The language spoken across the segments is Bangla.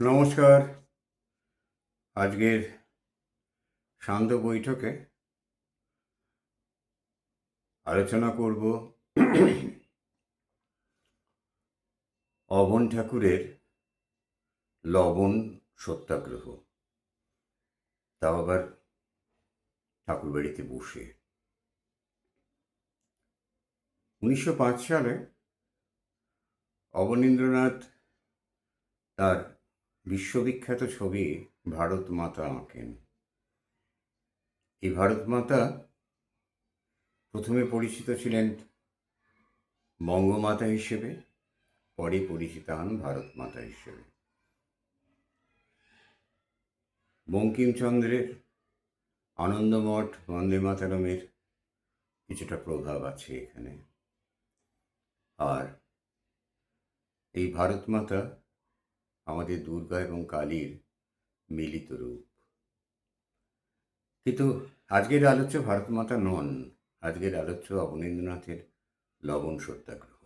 নমস্কার। আজকের শান্ত বৈঠকে আলোচনা করব অবন ঠাকুরের লবণ সত্যাগ্রহ। তাও আবার ঠাকুরবাড়িতে বসে। উনিশশো পাঁচ সালে অবনীন্দ্রনাথ তার বিশ্ববিখ্যাত ছবি ভারত মাতা আঁকেন। এই ভারত মাতা প্রথমে পরিচিত ছিলেন বঙ্গমাতা হিসেবে, পরে পরিচিত হন ভারত মাতা হিসেবে। বঙ্কিমচন্দ্রের আনন্দমঠ বন্দে মাতারমের কিছুটা প্রভাব আছে এখানে। আর এই ভারত মাতা আমাদের দুর্গা এবং কালীর মিলিত রূপ। কিন্তু আজকের আলোচ্য ভারত মাতা নন, আজকের আলোচ্য অবনীন্দ্রনাথের লবণ সত্যাগ্রহ।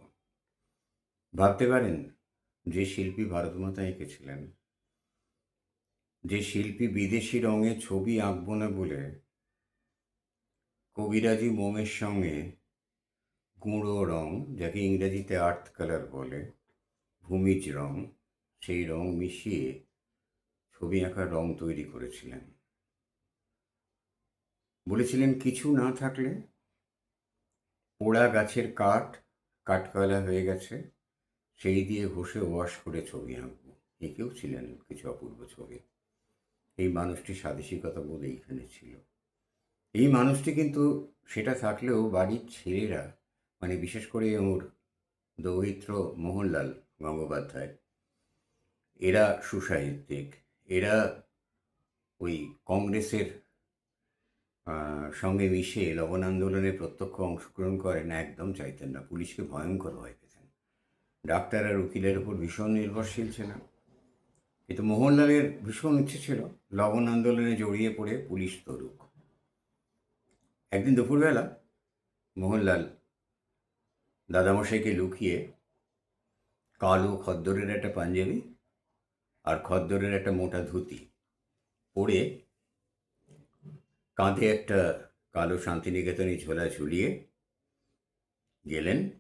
ভাবতে পারেন, যে শিল্পী ভারত মাতা এঁকেছিলেন, যে শিল্পী বিদেশি রঙে ছবি আঁকবো না বলে কবিরাজি মোমের সঙ্গে গুঁড়ো রং, যাকে ইংরেজিতে আর্থ কালার বলে, ভূমিজ রং সেই রং মিশিয়ে ছবি আঁকার রং তৈরি করেছিলেন। বলেছিলেন, কিছু না থাকলে পোড়া গাছের কাঠ, কাঠকয়লা হয়ে গেছে, সেই দিয়ে ঘষে ওয়াশ করে ছবি আঁকবো। একেও ছিলেন কিছু অপূর্ব ছবি। এই মানুষটি স্বাদেশিকতা বলে এইখানে ছিল। এই মানুষটি কিন্তু সেটা থাকলেও বাড়ির ছেলেরা মানে বিশেষ করে ওর দৌহিত্র মোহনলাল গঙ্গোপাধ্যায় এরা সুসাহিত্যিক, এরা ওই কংগ্রেসের সঙ্গে মিশে লবণ আন্দোলনে প্রত্যক্ষ অংশগ্রহণ করেন একদম চাইতেন না। পুলিশকে ভয়ঙ্কর ভয় পেতেন। ডাক্তার আর উকিলের উপর ভীষণ নির্ভরশীল ছিলেন। কিন্তু মোহনলালের ভীষণ ইচ্ছে ছিল লবণ আন্দোলনে জড়িয়ে পড়ে পুলিশ তরুক একদিন দুপুরবেলা মোহনলাল দাদামশাইকে লুকিয়ে কালো খদ্দরের একটা পাঞ্জাবি আর খদ্দরের একটা মোটা ধুতি। পরে কাঁধে একটা কালো শান্তিনিকেতনী ঝোলা ঝুলিয়ে গেলেন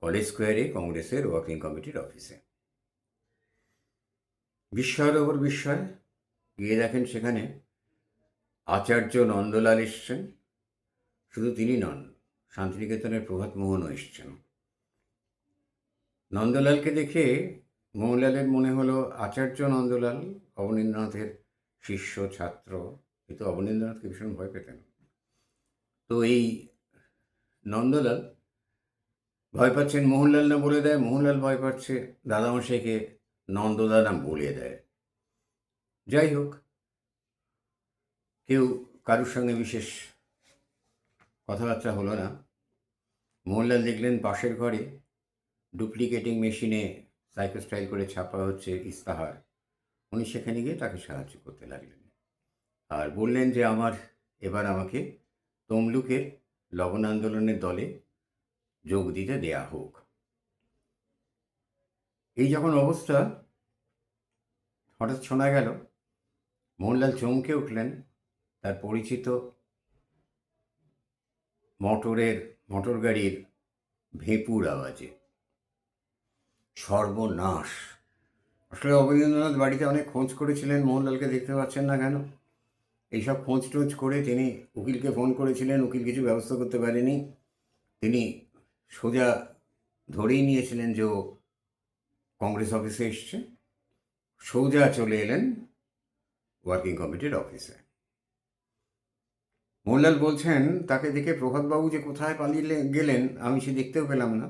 কলেজ স্কোয়ারে কংগ্রেসের ওয়ার্কিং কমিটির অফিসে। বিস্ময়ের ওপর বিস্ময়। গিয়ে দেখেন সেখানে আচার্য নন্দলাল এসছেন। শুধু তিনি নন, শান্তিনিকেতনের প্রভাত মোহনও এসছেন। নন্দলালকে দেখে মোহনলালের মনে হলো আচার্য নন্দলাল অবনীন্দ্রনাথের শিষ্য, ছাত্র। কিন্তু অবনীন্দ্রনাথকে ভীষণ ভয় পেতেন। তো এই নন্দলাল ভয় পাচ্ছেন, মোহনলাল না বলে দেয়? মোহনলাল ভয় পাচ্ছে, দাদামশাইকে নন্দদা নাম বলে দেয়। যাই হোক, কেউ কারুর সঙ্গে বিশেষ কথাবার্তা হলো না। মোহনলাল দেখলেন পাশের ঘরে ডুপ্লিকেটিং মেশিনে সাইকোস্টাইল করে ছাপা হচ্ছে ইস্তাহার। উনি সেখানে গিয়ে তাকে সাহায্য করতে লাগলেন। আর বললেন যে, আমার, এবার আমাকে তমলুকের লবণ আন্দোলনের দলে যোগ দিতে দেয়া হোক। এই যখন অবস্থা হঠাৎ শোনা গেল, মোহনলাল চমকে উঠলেন। তার পরিচিত মোটরের, মোটর গাড়ির ভেঁপুর আওয়াজে। সর্বনাশ। আসলে অবনীন্দ্রনাথ বাড়িতে অনেক খোঁজ করেছিলেন, মোহনলালকে দেখতে পাচ্ছেন না কেন? এইসব খোঁজ টোঁজ করে তিনি উকিলকে ফোন করেছিলেন, উকিল কিছু ব্যবস্থা করতে পারেনি। তিনি সোজা ধরেই নিয়েছিলেন যে ও কংগ্রেস অফিসে এসছে। সোজা চলে এলেন ওয়ার্কিং কমিটির অফিসে। মোহনলাল বলছেন, তাকে দেখে প্রভাতবাবু যে কোথায় পালিয়ে গেলেন, আমি সে দেখতেও পেলাম না।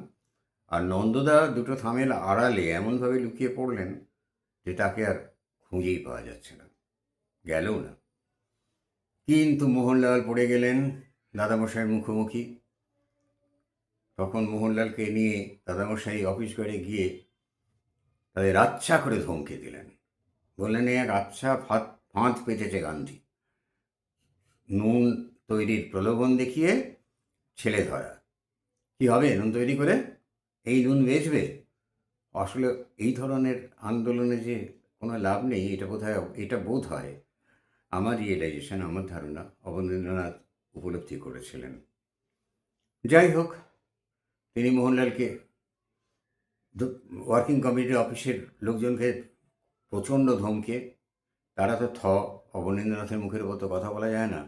আর নন্দদা দুটো থামেল আড়ালে এমনভাবে লুকিয়ে পড়লেন যে তাকে আর খুঁজেই পাওয়া যাচ্ছে না। গেলও না। কিন্তু মোহনলাল পড়ে গেলেন দাদামশাইয়ের মুখোমুখি। তখন মোহনলালকে নিয়ে দাদামশাই অফিস ঘরে গিয়ে তাদের আচ্ছা করে ধমকে দিলেন। বললেন এক আচ্ছা ফাঁদ ফাঁদ পেতেছে গান্ধী। নুন তৈরির প্রলোভন দেখিয়ে ছেলে ধরা। কি হবে নুন তৈরি করে? এই নুন বেচবে আসলে এই ধরনের আন্দোলনে যে কোনো লাভ নেই, এটা বোধহয়, এটা বোধ হয় আমার রিয়েলাইজেশন আমার ধারণা অবনীন্দ্রনাথ উপলব্ধি করেছিলেন। যাই হোক, তিনি মোহনলালকে ওয়ার্কিং কমিটির অফিসের লোকজনকে প্রচণ্ড ধমকে, তারা তো থ, অবনীন্দ্রনাথের মুখের উপর তো কথা বলা যায় না,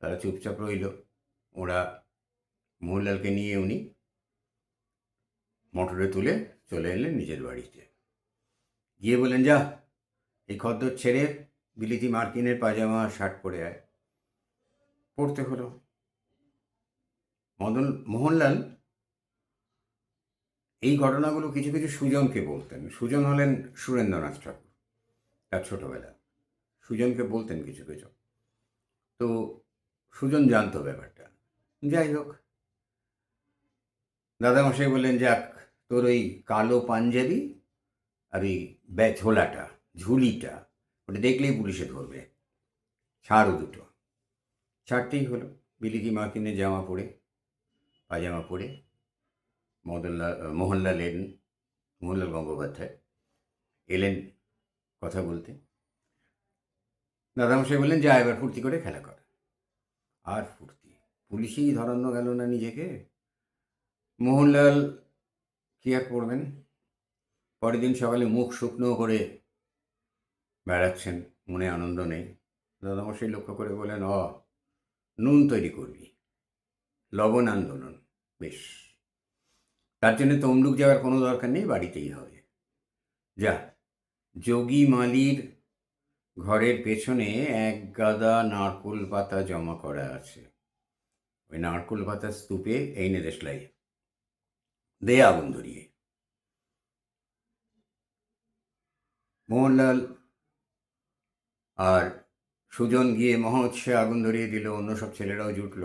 তারা চুপচাপ রইল। ওরা মোহনলালকে নিয়ে উনি মোটরে তুলে চলে এলেন নিজের বাড়িতে। গিয়ে বললেন, যা, এই খদ্দর ছেড়ে বিলিতি মার্কিনের পাজামা শার্ট পরে আয়। পড়তে হলো। মদন, মোহনলাল এই ঘটনাগুলো কিছু কিছু সুজনকে বলতেন। সুজন হলেন সুরেন্দ্রনাথ ঠাকুর, তার ছোটবেলা। সুজনকে বলতেন কিছু কিছু। তো সুজন জানতো ব্যাপারটা। যাই হোক, দাদামশাই বললেন, যাক তোর ওই কালো পাঞ্জাবি আর ওই ব্যাঝোলাটা ঝুলিটা, ওটা দেখলেই পুলিশে ধরবে। ছাড়ও দুটো। ছাড়তেই হলো। বিলিতি মার্কিনের জামা পরে পাজামা পরে মদনলাল মোহনলাল এলেন, মোহনলাল গঙ্গোপাধ্যায় এলেন কথা বলতে। দাদামশাই বললেন, যা এবার ফুর্তি করে খেলা কর। আর ফুর্তি? পুলিশেই ধরানো গেল না নিজেকে? মোহনলাল আর করবেন? পরের দিন সকালে মুখ শুকনো করে বেড়াচ্ছেন, মনে আনন্দ নেই। দাদামশাই লক্ষ্য করে বলেন অ, নুন তৈরি করবি। লবণ আন্দোলন, বেশ। তার জন্য তমলুক যাওয়ার কোনো দরকার নেই, বাড়িতেই হবে। যা, যোগী মালির ঘরের পেছনে এক গাদা নারকুল পাতা জমা করা আছে। ওই নারকুল পাতা স্তূপে এই নে দেশলাই। দে আগুন ধরিয়ে মোহনলাল আর সুজন গিয়ে মহোৎসে আগুন ধরিয়ে দিল অন্য সব ছেলেরাও জুটল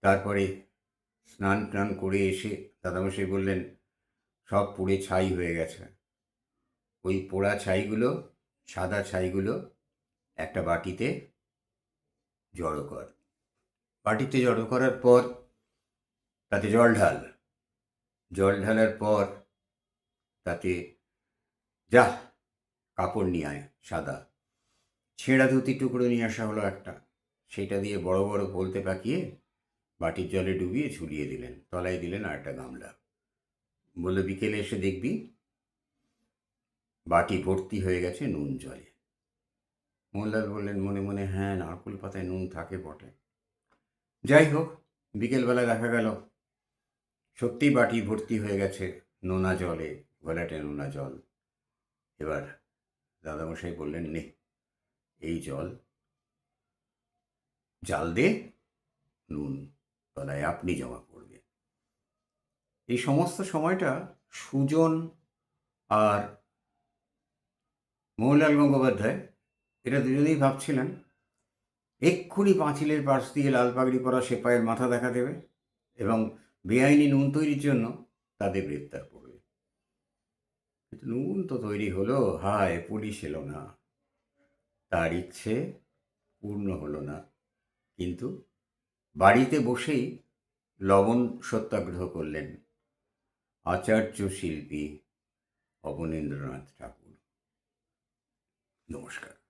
তারপরে স্নান টান করে এসে দাদামশাই বললেন সব পুড়ে ছাই হয়ে গেছে ওই পোড়া ছাইগুলো সাদা ছাইগুলো একটা বাটিতে জড়ো কর। বাটিতে জড়ো করার পর তাতে জল ঢাল। জল ঢালার পর তাতে যা কাপড় নিয়ে আয়, সাদা। ছেঁড়া ধুতি টুকরো নিয়ে আসা হলো একটা। সেটা দিয়ে বড় বড় বলতে পাকিয়ে বাটির জলে ডুবিয়ে ঝুলিয়ে দিলেন। তলায় দিলেন আর একটা গামলা। বলল, বিকেলে এসে দেখবি, বাটি ভর্তি হয়ে গেছে নুন জলে। মোহনলাল বললেন, মনে মনে হ্যাঁ নারকুল পাতায় নুন থাকে বটে। যাই হোক, বিকেলবেলা দেখা গেল। সত্যি বাটি ভর্তি হয়ে গেছে নোনা জলে, ঘোলাটে নোনা জল। এবার দাদামশাই বললেন, নে, এই জল, জাল দে, নুন তলায় আপনি জমা পড়বে এই সমস্ত সময়টা সুজন আর মোহনলাল গঙ্গোপাধ্যায় এটা দুজনেই ভাবছিলেন, এক্ষুনি পাঁচিলের পাশ দিয়ে লাল পাগড়ি পরা সেপাইয়ের মাথা দেখা দেবে এবং বেআইনি নুন তৈরির জন্য তাদের গ্রেপ্তার করবে। কিন্তু নুন তো তৈরি হলো, হায়, পুলিশ এলো না। তার ইচ্ছে পূর্ণ হলো না। কিন্তু বাড়িতে বসেই লবণ সত্যাগ্রহ করলেন আচার্য শিল্পী অবনীন্দ্রনাথ ঠাকুর। নমস্কার।